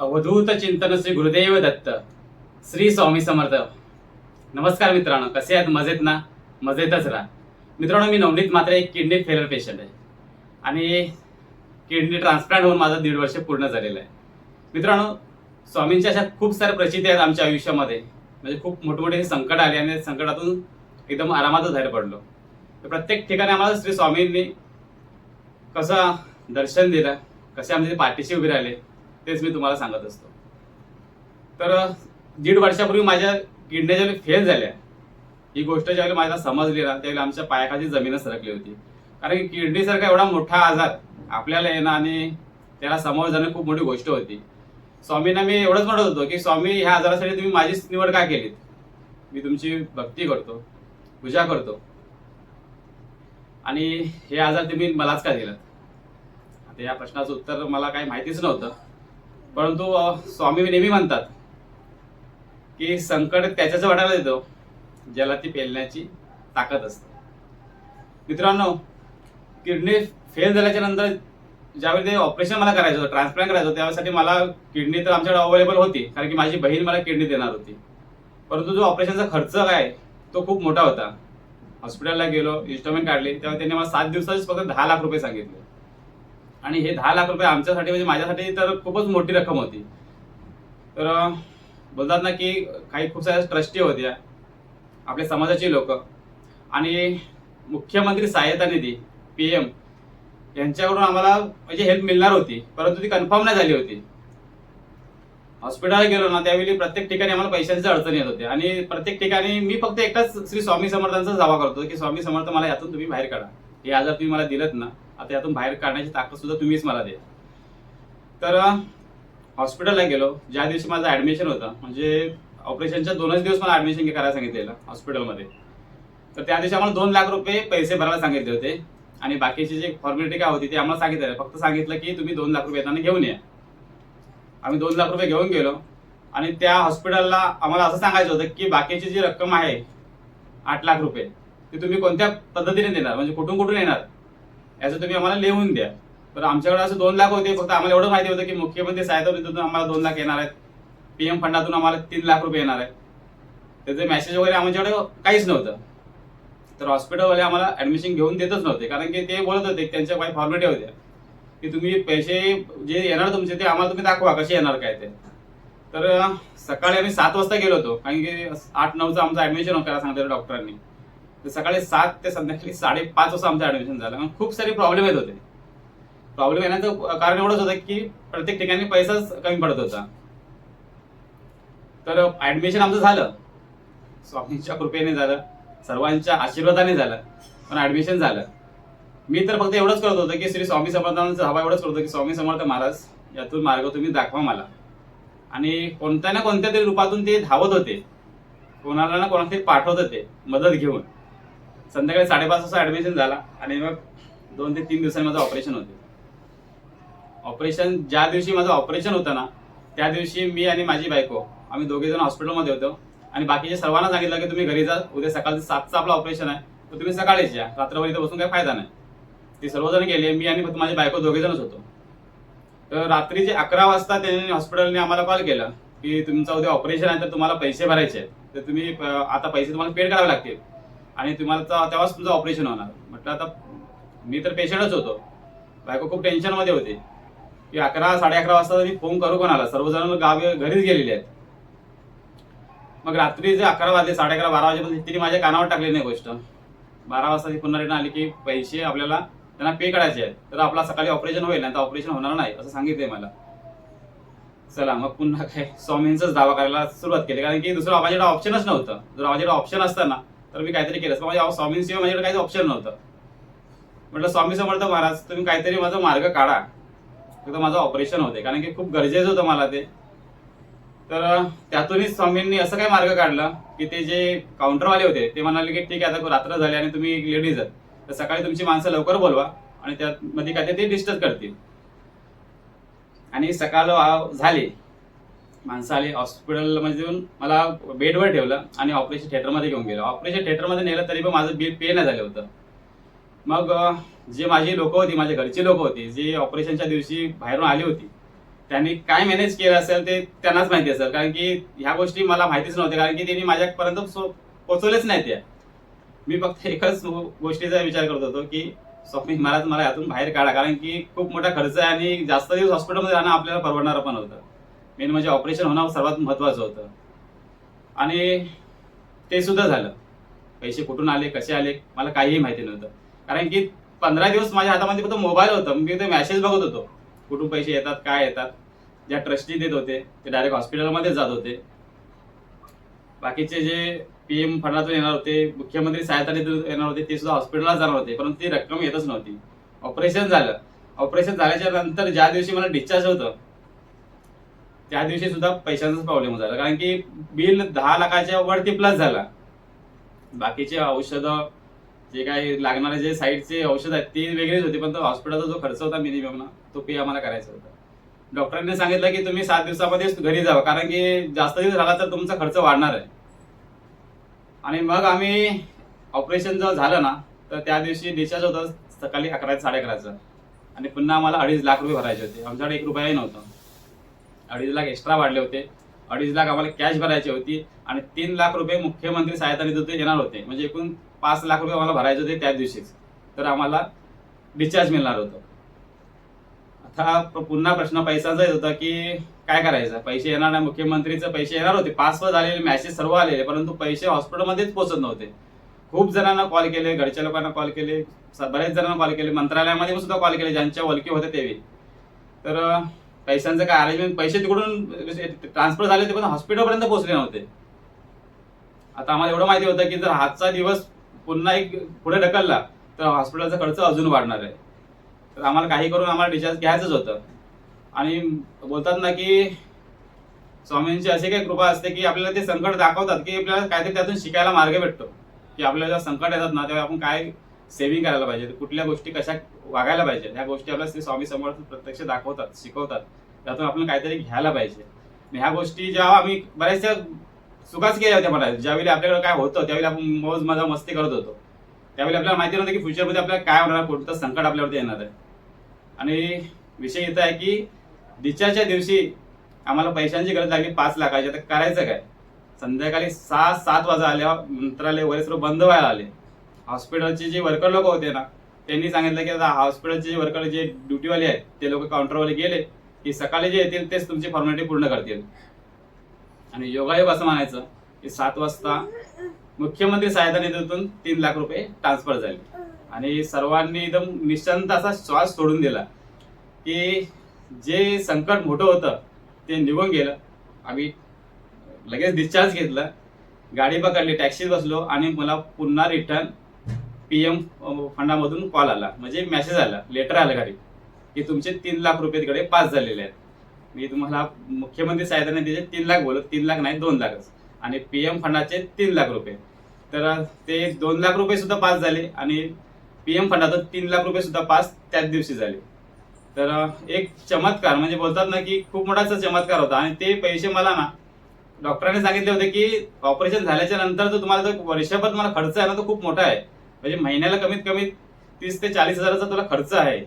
अवधूत चिंतन श्री गुरुदेव दत्त श्री स्वामी समर्थ. नमस्कार मित्रांनो कसे आहेत? मजेत ना? मजेतच राहा. मित्रांनो मी नवनीत मात्र एक किडनी फेलर पेशंट आहे. आणि किडनी ट्रान्सप्लांट होऊन माझं दीड वर्ष पूर्ण झालेलं आहे. मित्रांनो स्वामींच्या अशा खूप साऱ्या प्रचिती आहेत आमच्या आयुष्यामध्ये. म्हणजे खूप मोठमोठे संकट आले आणि संकटातून एकदम आरामातच बाहेर पडलो. तर प्रत्येक ठिकाणी आम्हाला श्री स्वामींनी कसं दर्शन दिलं कसे आमचे पाठीशी उभे राहिले तेच मी तुम्हाला सांगत असतो. तर दीड वर्षापूर्वी माझ्या किडण्या ज्यावेळी फेल झाल्या ही गोष्ट ज्यावेळी माझ्या समजली ना त्यावेळी आमच्या पायाखाली जमीनच सरकली होती. कारण की किडनीसारखा एवढा मोठा आजार आपल्याला येणं आणि त्याला समोर जाणं खूप मोठी गोष्ट होती. स्वामींना मी एवढंच म्हणत होतो की स्वामी ह्या आजारासाठी तुम्ही माझीच निवड का केलीत? मी तुमची भक्ती करतो पूजा करतो. आणि हे आजार तुम्ही मलाच का दिलात? आता या प्रश्नाचं उत्तर मला काही माहितीच नव्हतं. परंतु स्वामी नेहमी म्हणतात की संकट त्याच्याच वाटायला देतो ज्याला ती पेलण्याची ताकद असते. मित्रांनो किडनी फेल झाल्याच्यानंतर ज्यावेळी ते ऑपरेशन मला करायचं होतं ट्रान्सप्लांट करायचं होतं त्यासाठी मला किडनी तर आमच्याकडे अवेलेबल होती कारण की माझी बहीण मला किडनी देणार होती. परंतु जो ऑपरेशनचा खर्च काय तो खूप मोठा होता. हॉस्पिटलला गेलो इन्स्टॉलमेंट काढले तेव्हा त्यांनी मला सात दिवसाचेच फक्त दहा लाख रुपये सांगितले. आणि हे दहा लाख रुपये आमच्यासाठी म्हणजे माझ्यासाठी तर खूपच मोठी रक्कम होती. तर बोलतात ना की काही खूप साऱ्या ट्रस्टी होत्या आपल्या समाजाची लोक. आणि मुख्यमंत्री सहाय्यता निधी पी एम यांच्याकडून आम्हाला म्हणजे हेल्प मिळणार होती परंतु ती कन्फर्म नाही झाली होती. हॉस्पिटलला गेलो ना त्यावेळी प्रत्येक ठिकाणी आम्हाला पैशांची अडचण येत होते. आणि प्रत्येक ठिकाणी मी फक्त एकटाच श्री स्वामी समर्थांचा दावा करतो की स्वामी समर्थ मला यातून तुम्ही बाहेर काढा. हे आजार तुम्ही मला दिलत ना. आता यातून बाहेर काढण्याची ताकद सुद्धा तुम्हीच मला द्या तर हॉस्पिटलला गेलो. ज्या दिवशी माझं ऍडमिशन होतं म्हणजे ऑपरेशनच्या दोनच दिवस मला ऍडमिशन करायला सांगितलेलं हॉस्पिटलमध्ये. तर त्या दिवशी आम्हाला दोन लाख रुपये पैसे भरायला सांगितले होते. आणि बाकीची जी फॉर्मॅलिटी काय होती ती आम्हाला सांगितलं फक्त सांगितलं की तुम्ही दोन लाख रुपये येताना घेऊन या. आम्ही दोन लाख रुपये घेऊन गेलो. आणि त्या हॉस्पिटलला आम्हाला असं सांगायचं होतं की बाकीची जी रक्कम आहे आठ लाख रुपये ती तुम्ही कोणत्या पद्धतीने देणार? म्हणजे कुठून कुठून येणार? याचं तुम्ही आम्हाला लिहून द्या. तर आमच्याकडे असं दोन लाख होते फक्त आम्हाला एवढं माहिती होतं की मुख्यमंत्री सहायता निधीतून आम्हाला दोन लाख येणार आहेत. पीएम फंडातून आम्हाला तीन लाख रुपये येणार आहेत. त्याचे मेसेज वगैरे आमच्याकडे काहीच नव्हतं. तर हॉस्पिटलवाले आम्हाला ऍडमिशन घेऊन देतच नव्हते कारण की ते बोलत होते त्यांच्या काही फॉर्मॅलिटी होत्या. की तुम्ही पैसे जे येणार तुमचे ते आम्हाला तुम्ही दाखवा कसे येणार काय ते. तर सकाळी आम्ही सात वाजता गेलो होतो कारण की आठ नऊचं आमचं ऍडमिशन करायला सांगितलं डॉक्टरांनी सकाळी सात ते संध्याकाळी साडेपाच वाजता आमचं ऍडमिशन झालं. खूप सारे प्रॉब्लेम येत होते. प्रॉब्लेम येण्याचं कारण एवढंच होतं की प्रत्येक ठिकाणी पैसाच कमी पडत होता. तर ऍडमिशन आमचं झालं. स्वामींच्या कृपेने झालं. सर्वांच्या आशीर्वादाने झालं. पण ऍडमिशन झालं. मी तर फक्त एवढंच करत होतो की श्री स्वामी समर्थांचा हवा एवढंच करतो की स्वामी समर्थ महाराज यातून मार्ग तुम्ही दाखवा मला. आणि कोणत्या ना कोणत्या तरी रूपातून ते धावत होते. कोणाला ना कोणाला ते पाठवत होते. मदत घेऊन. संध्याकाळी साडेपाच वाजता ऍडमिशन झाला आणि मग दोन ते तीन दिवसांनी माझं ऑपरेशन होते. ऑपरेशन ज्या दिवशी माझं ऑपरेशन होतं ना त्या दिवशी मी आणि माझी बायको आम्ही दोघे जण हॉस्पिटलमध्ये होतो. आणि बाकीचे सर्वांना सांगितलं की तुम्ही घरी जा उद्या सकाळचं सातचं आपलं ऑपरेशन आहे तर तुम्ही सकाळीच या रात्रभर इथे बसून काही फायदा नाही. ते सर्वजण गेले मी आणि फक्त माझी बायको दोघेजणच होतो. तर रात्रीचे अकरा वाजता त्यांनी हॉस्पिटलने आम्हाला कॉल केला की तुमचं उद्या ऑपरेशन आहे तर तुम्हाला पैसे भरायचे आहेत. तर तुम्ही आता पैसे तुम्हाला पेड करावे लागतील. आणि तुम्हाला तर- तेव्हाच तुमचं ऑपरेशन होणार. म्हटलं आता मी तर पेशंटच होतो. बायको खूप टेन्शनमध्ये होते. की अकरा साडे अकरा वाजता मी फोन करू कोणाला? सर्वजण गावी घरीच गेलेले आहेत. मग रात्री जे अकरा वाजले साडे अकरा बारा वाजेपर्यंत तिने माझ्या कानावर टाकली नाही गोष्ट. बारा वाजता ती पुन्हा रिटर्न आली की पैसे आपल्याला त्यांना पे करायचे आहेत. तर आपला सकाळी ऑपरेशन होईल नाही तर ऑपरेशन होणार नाही असं सांगितलंय मला. चला मग पुन्हा काय स्वामींचाच दावा करायला सुरुवात केली. कारण की दुसरं माझ्याकडे ऑप्शनच नव्हतं. जर माझ्याकडे ऑप्शन असतं ना तर मी काहीतरी केलं असतं माझ्या स्वामींशिवाय माझ्याकडे काहीच ऑप्शन नव्हतं. म्हटलं स्वामी समर्थ महाराज तुम्ही काहीतरी माझा मार्ग काढा. फक्त माझं ऑपरेशन होते. कारण की खूप गरजेचं होतं मला ते. तर त्यातूनही स्वामींनी असं काही मार्ग काढला की ते जे काउंटरवाले होते ते म्हणाले की ठीक आहे आता रात्र झाली आणि तुम्ही एक लेडीज आहात. तर सकाळी तुमची माणसं लवकर बोलवा आणि त्यामध्ये काय ते डिस्टर्ब करतील. आणि सकाळ झाली. माणसं आली हॉस्पिटलमध्ये येऊन मला बेडवर ठेवलं आणि ऑपरेशन थिएटरमध्ये घेऊन गेलो. ऑपरेशन थिएटरमध्ये नेलं तरी पण माझं बिल पे नाही झालं होतं. मग जे माझी लोक होती माझ्या घरची लोक होती जी ऑपरेशनच्या दिवशी बाहेरून आली होती त्यांनी काय मॅनेज केलं असेल ते त्यांनाच माहिती असेल. कारण की ह्या गोष्टी मला माहितीच नव्हत्या. कारण की त्यांनी माझ्यापर्यंत सो- पोचवलेच नाही त्या. मी फक्त एकच गोष्टीचा विचार करत होतो की स्वामी महाराज मला यातून बाहेर काढा. कारण की खूप मोठा खर्च आहे आणि जास्त दिवस हॉस्पिटलमध्ये राहणं आपल्याला परवडणारं पण होतं. मेन म्हणजे ऑपरेशन होणं सर्वात महत्त्वाचं होतं. आणि ते सुद्धा झालं. पैसे कुठून आले कसे आले मला काहीही माहिती नव्हतं. कारण की पंधरा दिवस माझ्या हातामध्ये फक्त मोबाईल होतं. मी ते मॅसेज बघत होतो. कुठून पैसे येतात काय येतात. ज्या ट्रस्टी देत होते ते डायरेक्ट हॉस्पिटलमध्ये जात होते. बाकीचे जे पी एम फंडातून येणार होते मुख्यमंत्री सहायता निधीतून येणार होते ते सुद्धा हॉस्पिटलला जाणार होते. परंतु ती रक्कम येतच नव्हती. ऑपरेशन झालं. ऑपरेशन झाल्याच्यानंतर ज्या दिवशी मला डिस्चार्ज होतं त्या दिवशी सुद्धा पैशाचाच प्रॉब्लेम झाला. कारण की बिल दहा लाखाच्या वरती प्लस झाला. बाकीचे औषधं जे काही लागणारे जे साईडचे औषध आहेत ते वेगळेच होते. पण तो हॉस्पिटलचा जो खर्च होता मिनिमम ना तो पे आम्हाला करायचा होता. डॉक्टरांनी सांगितलं की तुम्ही सात दिवसामध्येच घरी जावा. कारण की जास्त दिवस झाला तर तुमचा खर्च वाढणार आहे. आणि मग आम्ही ऑपरेशन जर झालं ना तर त्या दिवशी डिस्चार्ज होता सकाळी अकरा ते साडे अकराचा आणि पुन्हा आम्हाला अडीच लाख रुपये भरायचे होते. आमच्याकडे एक रुपयाही नव्हता. अडीच लाख एक्स्ट्रा वाढले होते. अडीच लाख आम्हाला कॅश भरायची होती आणि तीन लाख रुपये मुख्यमंत्री सहायता निधीतून येणार होते. म्हणजे एकूण पाच लाख रुपये आम्हाला भरायचे होते त्या दिवशीच. तर आम्हाला डिस्चार्ज मिळणार होतं. आता पुन्हा प्रश्न पैशाचा येत होता की काय करायचं? पैसे येणार नाही मुख्यमंत्रीचे पैसे येणार होते. पासवर झालेले मॅसेज सर्व आलेले परंतु पैसे हॉस्पिटलमध्येच पोहोचत नव्हते. खूप जणांना कॉल केले घरच्या लोकांना कॉल केले स- बऱ्याच जणांना कॉल केले मंत्रालयामध्ये सुद्धा कॉल केले ज्यांच्या ओळखी होते तेवी तर पैशांचं काय अरेंजमेंट पैसे तिकडून ट्रान्सफर झाले ते पण हॉस्पिटलपर्यंत पोहोचले नव्हते. आता आम्हाला एवढं माहिती होतं की जर आजचा दिवस पुन्हा एक पुढे ढकलला तर हॉस्पिटलचा खर्च अजून वाढणार आहे. तर आम्हाला काही करून आम्हाला डिस्चार्ज घ्यायचंच होतं. आणि बोलतात ना की स्वामींची अशी काही कृपा असते की आपल्याला ते संकट दाखवतात की आपल्याला काहीतरी त्यातून शिकायला मार्ग भेटतो. की आपल्याला जेव्हा संकट येतात ना तेव्हा आपण काय सेव्हिंग करायला पाहिजे? कुठल्या गोष्टी कशा वागायला पाहिजे? ह्या गोष्टी आपल्याला श्री स्वामी समर्थ प्रत्यक्ष दाखवतात शिकवतात. त्यातून आपण काहीतरी घ्यायला पाहिजे. ह्या गोष्टी जेव्हा आम्ही बऱ्याचशा चुकाच केल्या होत्या मला ज्यावेळी आपल्याकडे काय होतं त्यावेळी आपण मौज मजा मस्ती करत होतो. त्यावेळी आपल्याला माहिती नव्हतं की फ्युचरमध्ये आपल्याला काय होणार कोणतं संकट आपल्यावरती येणार आहे. आणि विषय इथं आहे की डिस्चार्जच्या दिवशी आम्हाला पैशांची गरज लागली पाच लाखाची. तर करायचं काय? संध्याकाळी सहा सात वाजा आल्या मंत्रालय वगैरे सर्व बंद व्हायला आले. हॉस्पिटलचे जे वर्कर लोक होते ना त्यांनी सांगितलं की आता हॉस्पिटलचे जे वर्कर जे ड्युटीवाले आहेत ते लोक काउंटरवाले गेले. की सकाळी जे येतील तेच तुमची फॉर्मॅलिटी पूर्ण करतील. आणि योगायोग असं म्हणायचं की सात वाजता मुख्यमंत्री सहायता निधीतून तीन लाख रुपये ट्रान्सफर झाले. आणि सर्वांनी एकदम निश्चंत असा श्वास सोडून दिला की जे संकट मोठं होतं ते निघून गेलं. आम्ही लगेच डिस्चार्ज घेतलं. गाडी पकडली टॅक्सीत बसलो आणि मला पुन्हा रिटर्न पी एम फंडामधून कॉल आला. म्हणजे मेसेज आला लेटर आलं घरी की तुमचे तीन लाख रुपये तिकडे पास झालेले आहेत. मी तुम्हाला मुख्यमंत्री सहायता निधीचे तीन लाख बोलत तीन लाख नाही दोन लाखच. आणि पी एम फंडाचे तीन लाख रुपये. तर ते दोन लाख रुपये सुद्धा पास झाले आणि पी एम फंडातून तीन लाख रुपये सुद्धा पास त्याच दिवशी झाले. तर एक चमत्कार म्हणजे बोलतात ना की खूप मोठाचा चमत्कार होता आणि ते पैसे मला ना डॉक्टरांनी सांगितले होते की ऑपरेशन झाल्याच्यानंतर जो तुम्हाला जो वर्षभर तुम्हाला खर्च आहे ना तो खूप मोठा आहे. म्हणजे महिन्याला कमीत कमी तीस ते चाळीस हजाराचा तुला खर्च आहे.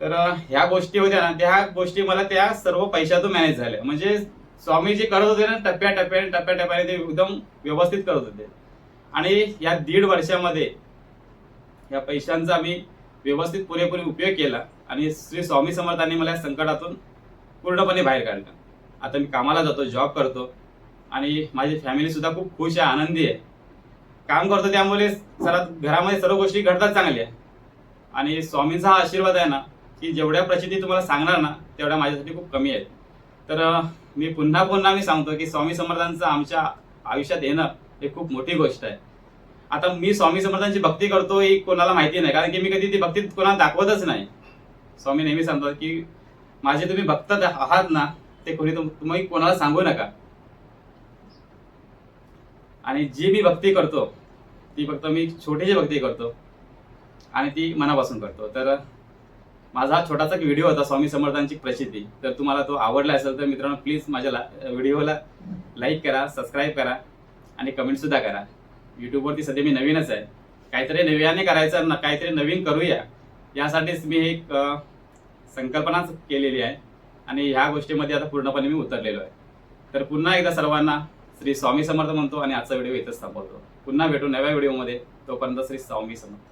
तर ह्या गोष्टी होत्या ना त्या गोष्टी मला त्या सर्व पैशातून मॅनेज झाल्या. म्हणजे स्वामी जे करत होते ना टप्प्या टप्प्याने टप्प्या टप्प्याने ते एकदम व्यवस्थित करत होते. आणि या दीड वर्षामध्ये या पैशांचा मी व्यवस्थित पुरेपूर उपयोग केला आणि श्री स्वामी समर्थांनी मला या संकटातून पूर्णपणे बाहेर काढलं. आता मी कामाला जातो जॉब करतो आणि माझी फॅमिली सुद्धा खूप खुश आहे आनंदी आहे. काम करतो त्यामुळे सरा घरामध्ये सर्व गोष्टी घडतात चांगल्या. आणि स्वामींचा हा आशीर्वाद आहे ना की जेवढ्या प्रचिती तुम्हाला सांगणार ना तेवढ्या माझ्यासाठी खूप कमी आहेत. तर मी पुन्हा पुन्हा मी सांगतो की स्वामी समर्थांचं आमच्या आयुष्यात येणं हे खूप मोठी गोष्ट आहे. आता मी स्वामी समर्थांची भक्ती करतो ही कोणाला माहिती नाही कारण की मी कधी ती भक्ती कोणाला दाखवतच नाही. स्वामी नेहमी सांगतात की माझे तुम्ही भक्त आहात ना ते कोणी तुम्ही कोणाला सांगू नका. आणि जी मी भक्ती करतो ती फक्त मी छोटीशी भक्ती करतो आणि ती मनापासून करतो. तर माझा हा छोटासा व्हिडिओ होता स्वामी समर्थांची प्रसिद्धी. तर तुम्हाला तो आवडला असेल तर मित्रांनो प्लीज माझ्या ला- व्हिडिओला लाईक करा सबस्क्राईब करा आणि कमेंट सुद्धा करा. युट्यूबवरती सध्या मी नवीनच आहे. काहीतरी नव्याने करायचं ना काहीतरी नवीन करूया. यासाठीच मी एक संकल्पनाच केलेली आहे. आणि ह्या गोष्टीमध्ये आता पूर्णपणे मी उतरलेलो आहे. तर पुन्हा एकदा सर्वांना श्री स्वामी समर्थ म्हणतो आणि आजचा व्हिडिओ इथंच थांबवतो. पुन्हा भेटू नव्या व्हिडिओमध्ये तोपर्यंत श्री स्वामी समर्थ.